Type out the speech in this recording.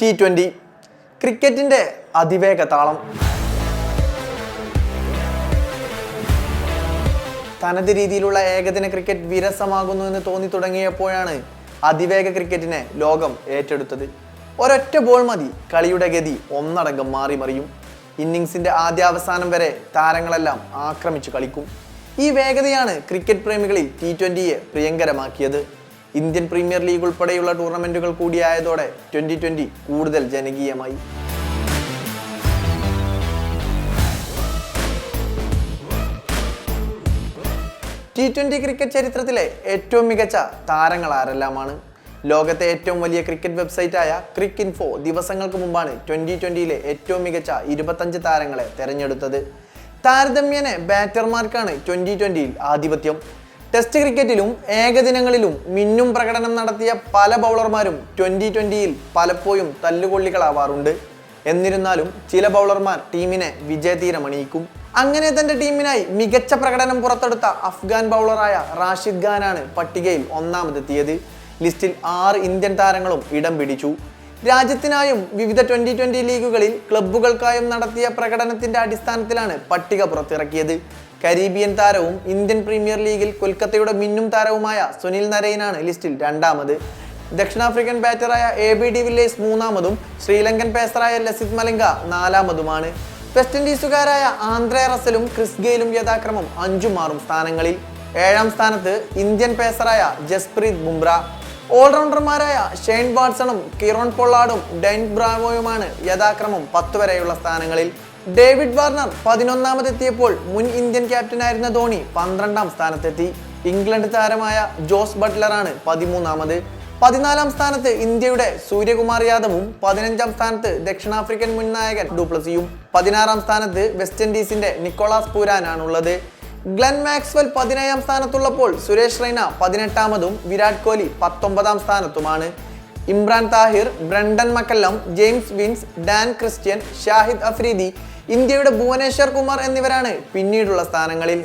T twenty ക്രിക്കറ്റിന്റെ അതിവേഗ താളം. തനത് രീതിയിലുള്ള ഏകദിന ക്രിക്കറ്റ് വിരസമാകുന്നു എന്ന് തോന്നി തുടങ്ങിയപ്പോഴാണ് അതിവേഗ ക്രിക്കറ്റിനെ ലോകം ഏറ്റെടുത്തത്. ഒരൊറ്റ ബോൾ മതി കളിയുടെ ഗതി ഒന്നടങ്കം മാറി മറിയും. ഇന്നിങ്സിന്റെ ആദ്യാവസാനം വരെ താരങ്ങളെല്ലാം ആക്രമിച്ച് കളിക്കും. ഈ വേഗതയാണ് ക്രിക്കറ്റ് പ്രേമികളിൽ ടി ട്വന്റിയെ പ്രിയങ്കരമാക്കിയത്. ഇന്ത്യൻ പ്രീമിയർ ലീഗ് ഉൾപ്പെടെയുള്ള ടൂർണമെന്റുകൾ കൂടിയായതോടെ ട്വന്റി ട്വന്റി കൂടുതൽ ജനകീയമായി. ടി ട്വന്റി ക്രിക്കറ്റ് ചരിത്രത്തിലെ ഏറ്റവും മികച്ച താരങ്ങൾ ആരെല്ലാമാണ്? ലോകത്തെ ഏറ്റവും വലിയ ക്രിക്കറ്റ് വെബ്സൈറ്റായ ക്രിക്ക് ഇൻഫോ ദിവസങ്ങൾക്ക് മുമ്പാണ് ട്വന്റി ട്വന്റിയിലെ ഏറ്റവും മികച്ച ഇരുപത്തഞ്ച് താരങ്ങളെ തെരഞ്ഞെടുത്തത്. താരതമ്യേന ബാറ്റർമാർക്കാണ് ട്വന്റി ട്വന്റിയിൽ ആധിപത്യം. ടെസ്റ്റ് ക്രിക്കറ്റിലും ഏകദിനങ്ങളിലും മിന്നും പ്രകടനം നടത്തിയ പല ബൗളർമാരും ട്വന്റി ട്വന്റിയിൽ പലപ്പോഴും തല്ലുകൊള്ളികളാവാറുണ്ട് എന്നിരുന്നാലും ചില ബൗളർമാർ ടീമിനെ വിജയതീരമണിയിക്കും അങ്ങനെ തന്റെ ടീമിനായി മികച്ച പ്രകടനം പുറത്തെടുത്ത അഫ്ഗാൻ ബൗളറായ റാഷിദ് ഖാനാണ് പട്ടികയിൽ ഒന്നാമതെത്തിയത്. ലിസ്റ്റിൽ ആറ് ഇന്ത്യൻ താരങ്ങളും ഇടം പിടിച്ചു. രാജ്യത്തിനായും വിവിധ ട്വന്റി ട്വന്റി ലീഗുകളിൽ ക്ലബ്ബുകൾക്കായും നടത്തിയ പ്രകടനത്തിന്റെ അടിസ്ഥാനത്തിലാണ് പട്ടിക പുറത്തിറക്കിയത്. കരീബിയൻ താരവും ഇന്ത്യൻ പ്രീമിയർ ലീഗിൽ കൊൽക്കത്തയുടെ മിന്നും താരവുമായ സുനിൽ നരയനാണ് ലിസ്റ്റിൽ രണ്ടാമത്. ദക്ഷിണാഫ്രിക്കൻ ബാറ്ററായ എ ബി ഡി വില്ലേഴ്സ് മൂന്നാമതും ശ്രീലങ്കൻ പേസറായ ലസിത് മലിംഗ നാലാമതുമാണ്. വെസ്റ്റ് ഇൻഡീസുകാരായ ആന്ധ്ര റസലും ക്രിസ് ഗെയിലും യഥാക്രമം അഞ്ചും ആറും സ്ഥാനങ്ങളിൽ. ഏഴാം സ്ഥാനത്ത് ഇന്ത്യൻ പേസറായ ജസ്പ്രീത് ബുംറ. ഓൾറൗണ്ടർമാരായ ഷെയ്ൻ വാട്സണും കിറോൺ പൊള്ളാടും ഡെൻ ബ്രാവോയുമാണ് യഥാക്രമം പത്ത് വരെയുള്ള സ്ഥാനങ്ങളിൽ. ഡേവിഡ് വാർണർ പതിനൊന്നാമതെത്തിയപ്പോൾ മുൻ ഇന്ത്യൻ ക്യാപ്റ്റനായിരുന്ന ധോണി പന്ത്രണ്ടാം സ്ഥാനത്തെത്തി. ഇംഗ്ലണ്ട് താരമായ ജോസ് ബട്ട്ലറാണ് പതിമൂന്നാമത്. പതിനാലാം സ്ഥാനത്ത് ഇന്ത്യയുടെ സൂര്യകുമാർ യാദവും പതിനഞ്ചാം സ്ഥാനത്ത് ദക്ഷിണാഫ്രിക്കൻ മുൻ നായകൻ ഡുപ്ലസിയും പതിനാറാം സ്ഥാനത്ത് വെസ്റ്റ് ഇൻഡീസിന്റെ നിക്കോളാസ് പൂരാനാണുള്ളത്. ഗ്ലെൻ മാക്സ്വെൽ പതിനേഴാം സ്ഥാനത്തുള്ളപ്പോൾ സുരേഷ് റൈന പതിനെട്ടാമതും വിരാട് കോഹ്ലി പത്തൊമ്പതാം സ്ഥാനത്തുമാണ്. Imran Tahir Brendon McCullum James Vince Dan Christian Shahid Afridi ഇന്ത്യയുടെ ഭുവനേശ്വർ കുമാർ എന്നിവരാണ് പിന്നീടുള്ള സ്ഥാനങ്ങളിൽ.